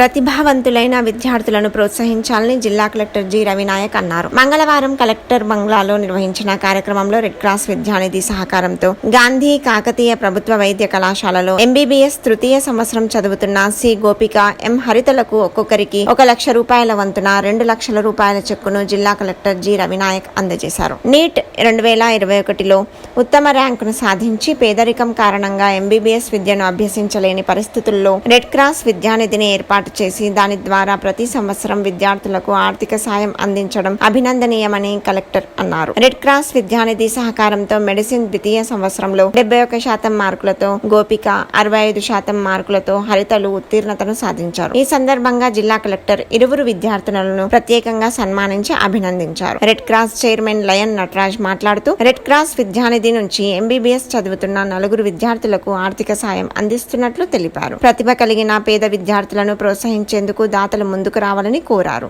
ప్రతిభావంతులైన విద్యార్థులను ప్రోత్సహించాలని జిల్లా కలెక్టర్ జి రవినాయక్ అన్నారు. మంగళవారం కలెక్టర్ బంగ్లాలో నిర్వహించిన కార్యక్రమంలో రెడ్ క్రాస్ విద్యానిధి సహకారంతో గాంధీ కాకతీయ ప్రభుత్వ వైద్య కళాశాలలో ఎంబీబీఎస్ తృతీయ సంవత్సరం చదువుతున్న సి గోపిక ఎం హరితలకు ఒక్కొక్కరికి ఒక లక్ష రూపాయల వంతున రెండు లక్షల రూపాయల చెక్కును జిల్లా కలెక్టర్ జి రవినాయక్ అందజేశారు. నీట్ రెండు వేల ఇరవై ఒకటిలో ఉత్తమ ర్యాంకును సాధించి పేదరికం కారణంగా ఎంబీబీఎస్ విద్యను అభ్యసించలేని పరిస్థితుల్లో రెడ్ క్రాస్ విద్యానిధిని ఏర్పాటు చేసి దాని ద్వారా ప్రతి సంవత్సరం విద్యార్థులకు ఆర్థిక సాయం అందించడం అభినందనీయమని కలెక్టర్ అన్నారు. రెడ్ క్రాస్ విద్యానిధి సహకారంతో మెడిసిన్ ద్వితీయ సంవత్సరంలో డెబ్బై ఒక శాతం మార్కులతో గోపిక అరవై ఐదు శాతం మార్కులతో హరితలు ఉత్తీర్ణతను సాధించారు. ఈ సందర్భంగా జిల్లా కలెక్టర్ ఇరువురు విద్యార్థినులను ప్రత్యేకంగా సన్మానించి అభినందించారు. Red cross chairman lion Nataraj మాట్లాడుతూ రెడ్ క్రాస్ విద్యానిధి నుంచి ఎంబీబీఎస్ చదువుతున్న నలుగురు విద్యార్థులకు ఆర్థిక సాయం అందిస్తున్నట్లు తెలిపారు. ప్రతిభ కలిగిన పేద విద్యార్థులను ప్రోత్సహించేందుకు దాతలు ముందుకు రావాలని కోరారు.